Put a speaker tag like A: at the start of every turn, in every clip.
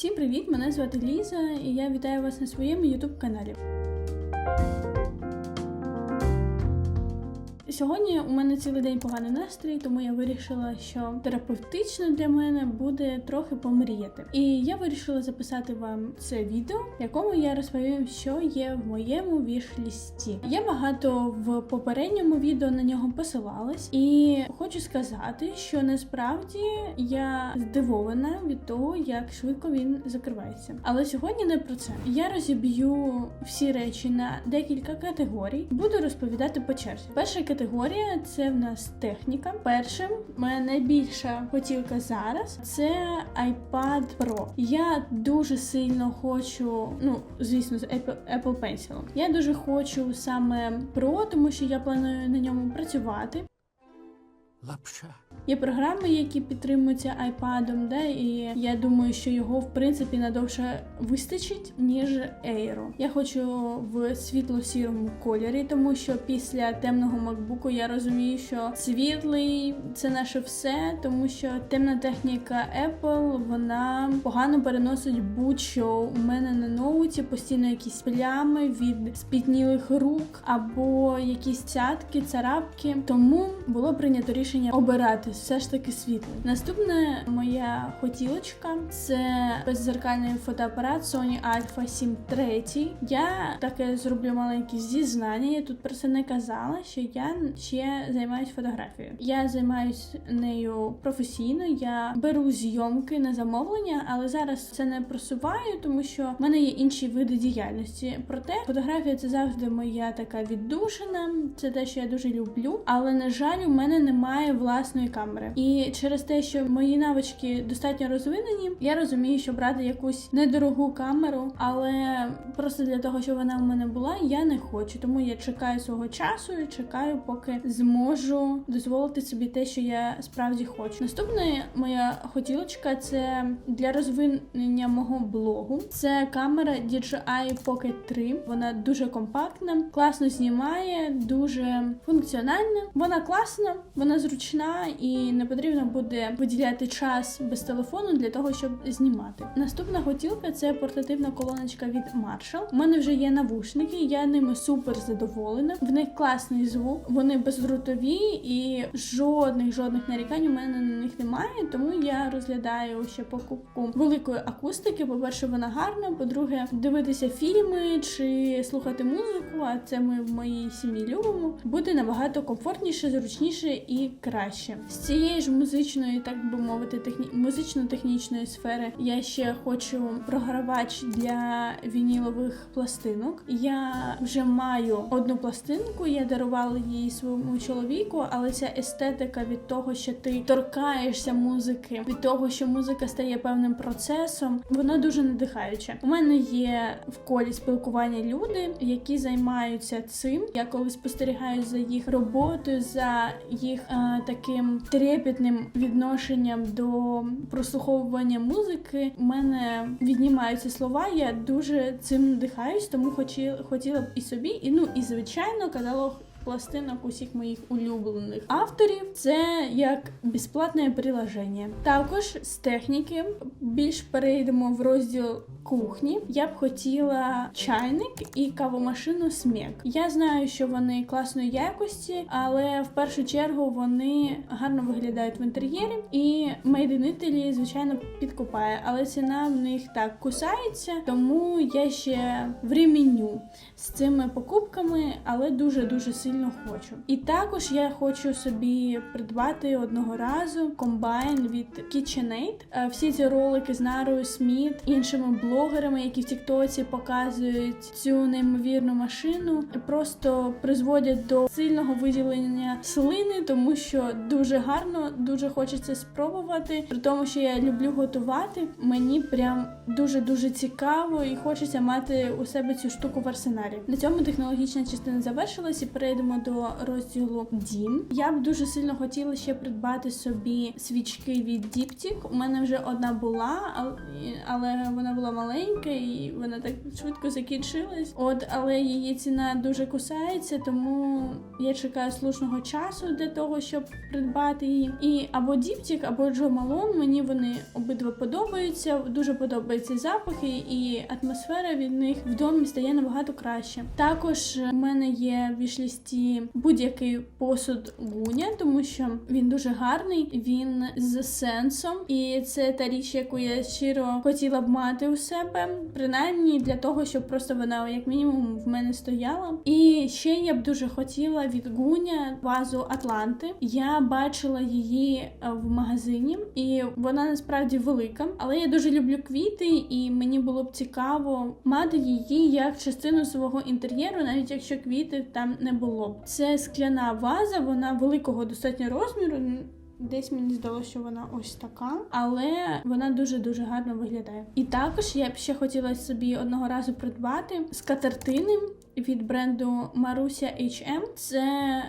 A: Всім привіт! Мене звати Ліза, і я вітаю вас на своєму YouTube каналі. Сьогодні у мене цілий день поганий настрій, тому я вирішила, що терапевтично для мене буде трохи помріяти. І я вирішила записати вам це відео, в якому я розповім, що є в моєму віш-лісті. Я багато в попередньому відео на нього посилалась, і хочу сказати, що насправді я здивована від того, як швидко він закривається. Але сьогодні не про це. Я розіб'ю всі речі на декілька категорій. Буду розповідати по черзі. Перша категорія це в нас техніка. Першим моя найбільша хотілка зараз це iPad Pro. Я дуже сильно хочу, ну звісно, з Apple Pencil. Я дуже хочу саме Pro, тому що я планую на ньому працювати.
B: Лапша.
A: Є програми, які підтримуються iPad, да, і я думаю, що його в принципі надовше вистачить, ніж Aero. Я хочу в світло-сірому кольорі, тому що після темного MacBook я розумію, що світлий це наше все, тому що темна техніка Apple вона погано переносить будь-що. У мене на ноуті постійно якісь плями від спітнілих рук або якісь цятки, царапки. Тому було прийнято рішення обирати все ж таки світло. Наступна моя хотілочка це беззеркальний фотоапарат Sony Alpha 7 III. Я таке зроблю маленьке зізнання. Я тут про це не казала, що я ще займаюся фотографією. Я займаюся нею професійно. Я беру зйомки на замовлення, але зараз це не просуваю, тому що в мене є інші види діяльності. Проте фотографія це завжди моя така віддушина. Це те, що я дуже люблю. Але на жаль, у мене немає власної камери. І через те, що мої навички достатньо розвинені, я розумію, що брати якусь недорогу камеру, але просто для того, щоб вона в мене була, я не хочу. Тому я чекаю свого часу і чекаю, поки зможу дозволити собі те, що я справді хочу. Наступна моя хотілочка це для розвинення мого блогу. Це камера DJI Pocket 3. Вона дуже компактна, класно знімає, дуже функціональна. Вона класна, вона зручна і не потрібно буде виділяти час без телефону для того, щоб знімати. Наступна хотілка це портативна колоночка від Marshall. У мене вже є навушники, я ними супер задоволена. В них класний звук, вони бездрутові і жодних жодних нарікань у мене на них немає. Тому я розглядаю ще покупку великої акустики. По-перше, вона гарна. По-друге, дивитися фільми чи слухати музику. А це ми в моїй сім'ї любимо. Буде набагато комфортніше, зручніше і краще. Цієї ж музичної, так би мовити, техні... музично-технічної сфери я ще хочу програвач для вінілових пластинок. Я вже маю одну пластинку, я дарувала її своєму чоловіку, але ця естетика від того, що ти торкаєшся музики, від того, що музика стає певним процесом, вона дуже надихаюча. У мене є в колі спілкування люди, які займаються цим. Я коли спостерігаю за їх роботою, за їх е, таким трепетним відношенням до прослуховування музики, у мене віднімаються слова. Я дуже цим надихаюсь, тому хоті, хотіла б і собі, і ну і звичайно каталог пластинок усіх моїх улюблених авторів. Це як безплатне приложення. Також з техніки більш перейдемо в розділ кухні. Я б хотіла чайник і кавомашину Смек. Я знаю, що вони класної якості, але в першу чергу вони гарно виглядають в інтер'єрі, і Italy, звичайно, підкупає, але ціна в них так кусається, тому я ще временю з цими покупками, але дуже дуже сильно хочу. І також я хочу собі придбати одного разу комбайн від KitchenAid. Е, Всі ці ролики з Нарою Сміт, іншими блогерами, які в Тіктоці показують цю неймовірну машину, просто призводять до сильного виділення слини, тому що дуже гарно, дуже хочеться спробувати. При тому, що я люблю готувати, мені прям дуже дуже цікаво і хочеться мати у себе цю штуку в арсеналі. На цьому технологічна частина завершилась і перейдемо перейдемо до розділу дім. Я б дуже сильно хотіла ще придбати собі свічки від Діптік. У мене вже одна була, але вона була маленька і вона так швидко закінчилась. От, але її ціна дуже кусається, тому я чекаю слушного часу для того, щоб придбати її. І або Діптік, або Джо Малон. Мені вони обидва подобаються. Дуже подобаються запахи, і атмосфера від них в домі стає набагато краще. Також у мене є в вішлісті будь-який посуд гуня, тому що він дуже гарний, він з сенсом, і це та річ, яку я щиро хотіла б мати у себе, принаймні для того, щоб просто вона як мінімум в мене стояла. І ще я б дуже хотіла від гуня вазу Атланти. Я бачила її е, в магазині, і вона насправді велика. Але я дуже люблю квіти, і мені було б цікаво мати її як частину свого інтер'єру, навіть якщо квіти там не було. Б. Це скляна ваза, вона великого достатньо розміру. Десь мені здалося, що вона ось така, але вона дуже дуже гарно виглядає. І також я б ще хотіла собі одного разу придбати скатертини від бренду Маруся HM. Це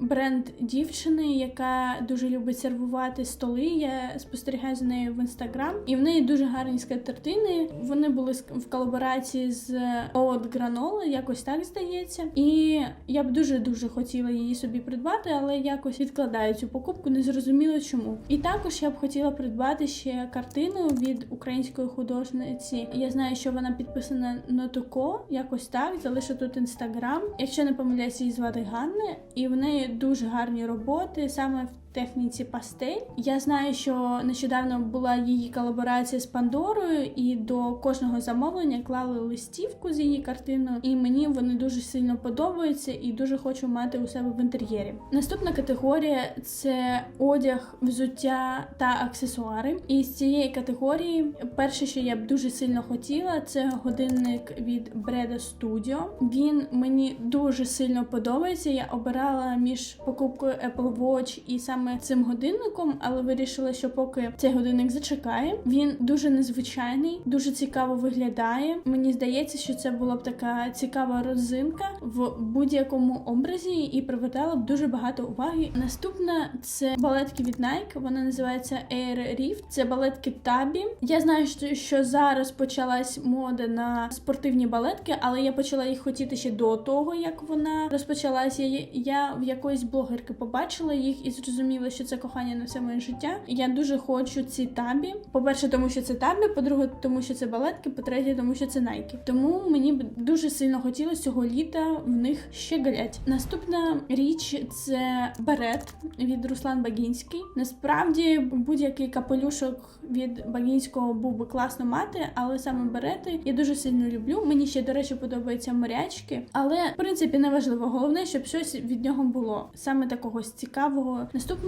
A: бренд дівчини, яка дуже любить сервувати столи. Я спостерігаю за нею в інстаграм, і в неї дуже гарні скатертини. Вони були в колаборації з Oat Granola, якось так здається. І я б дуже дуже хотіла її собі придбати, але якось відкладаю цю покупку, не зрозуміло чому. І також я б хотіла придбати ще картину від української художниці. Я знаю, що вона підписана Нотуко, якось так. Залишу тут інстаграм. Якщо не помиляюся, її звати Ганна, і в неї дуже гарні роботи саме в. Техніці пастель. Я знаю, що нещодавно була її колаборація з Пандорою, і до кожного замовлення клали листівку з її картиною, і мені вони дуже сильно подобаються і дуже хочу мати у себе в інтер'єрі. Наступна категорія це одяг, взуття та аксесуари. І з цієї категорії, перше, що я б дуже сильно хотіла, це годинник від Breda Studio. Він мені дуже сильно подобається. Я обирала між покупкою Apple Watch і саме цим годинником, але вирішила, що поки цей годинник зачекає. Він дуже незвичайний, дуже цікаво виглядає. Мені здається, що це була б така цікава розинка в будь-якому образі і привертала б дуже багато уваги. Наступна це балетки від Nike. Вона називається Air Rift. Це балетки Табі. Я знаю, що, зараз почалась мода на спортивні балетки, але я почала їх хотіти ще до того, як вона розпочалася. Я в якоїсь блогерки побачила їх і зрозуміла, що це кохання на все моє життя. Я дуже хочу ці табі. По-перше, тому що це табі, по-друге, тому що це балетки, по-третє, тому що це Nike. Тому мені б дуже сильно хотілося цього літа в них ще галять. Наступна річ це берет від Руслан Багінський. Насправді будь-який капелюшок від Багінського був би класно мати, але саме берети я дуже сильно люблю. Мені ще, до речі, подобаються морячки, але в принципі не важливо. Головне, щоб щось від нього було саме такого цікавого. Наступна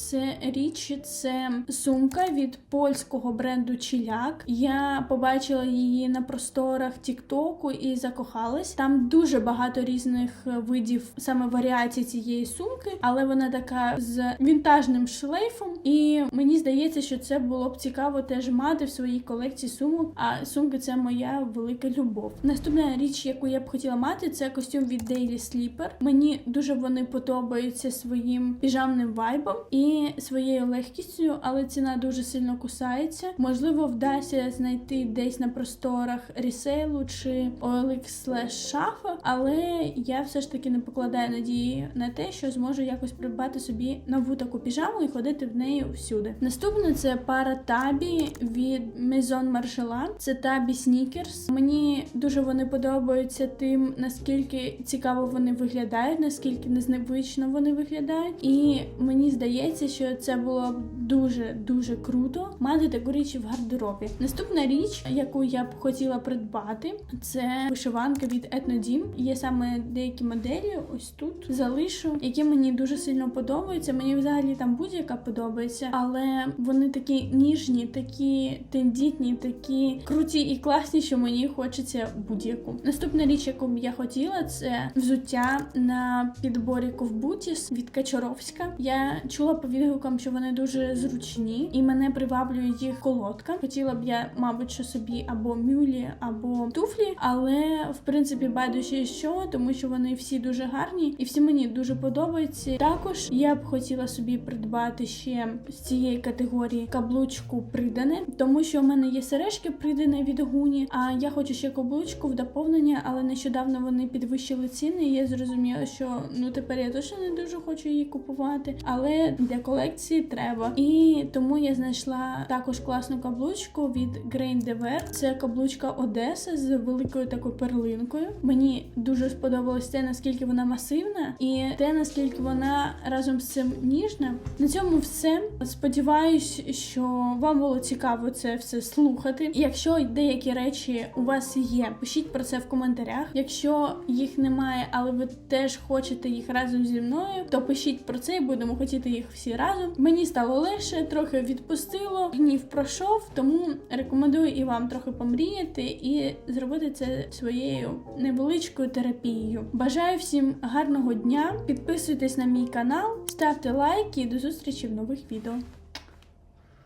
A: це річ, це сумка від польського бренду Чіляк. Я побачила її на просторах Тіктоку і закохалась. Там дуже багато різних видів саме варіацій цієї сумки, але вона така з вінтажним шлейфом. І мені здається, що це було б цікаво теж мати в своїй колекції сумок. А сумки це моя велика любов. Наступна річ, яку я б хотіла мати, це костюм від Daily Sleeper. Мені дуже вони подобаються своїм піжамним вайбом і своєю легкістю, але ціна дуже сильно кусається. Можливо, вдасться знайти десь на просторах ресейлу чи OLX шафа, але я все ж таки не покладаю надії на те, що зможу якось придбати собі нову таку піжаму і ходити в неї всюди. Наступне це пара табі від Maison Margiela. Це табі Sneakers. Мені дуже вони подобаються тим, наскільки цікаво вони виглядають, наскільки незвично вони виглядають. І мені здається, що це було б дуже дуже круто мати таку річ в гардеробі. Наступна річ, яку я б хотіла придбати, це вишиванка від Etnodim. Є саме деякі моделі, ось тут залишу, які мені дуже сильно подобаються. Мені взагалі там будь-яка подобається, але вони такі ніжні. такі тендітні, такі круті і класні, що мені хочеться будь-яку. Наступна річ, яку б я хотіла, це взуття на підборі ковбутіс від Качаровська. Я чула по відгукам, що вони дуже зручні, і мене приваблює їх колодка. Хотіла б я, мабуть, що собі або мюлі, або туфлі, але в принципі байдуже що, тому що вони всі дуже гарні і всі мені дуже подобаються. Також я б хотіла собі придбати ще з цієї категорії каблучку придане, тому що в мене є сережки придане від гуні. А я хочу ще каблучку в доповнення, але нещодавно вони підвищили ціни. І я зрозуміла, що ну тепер я точно не дуже хочу її купувати, але для колекції треба. І тому я знайшла також класну каблучку від Grain de Ver. Це каблучка Одеса з великою такою перлинкою. Мені дуже сподобалось те, наскільки вона масивна, і те, наскільки вона разом з цим ніжна. На цьому все. Сподіваюсь, що вам було цікаво це все слухати. Якщо деякі речі у вас є, пишіть про це в коментарях. Якщо їх немає, але ви теж хочете їх разом зі мною, то пишіть про це і будемо хотіти їх всі разом. Мені стало легше, трохи відпустило, гнів пройшов, тому рекомендую і вам трохи помріяти і зробити це своєю невеличкою терапією. Бажаю всім гарного дня. Підписуйтесь на мій канал, ставте лайки і до зустрічі в нових відео.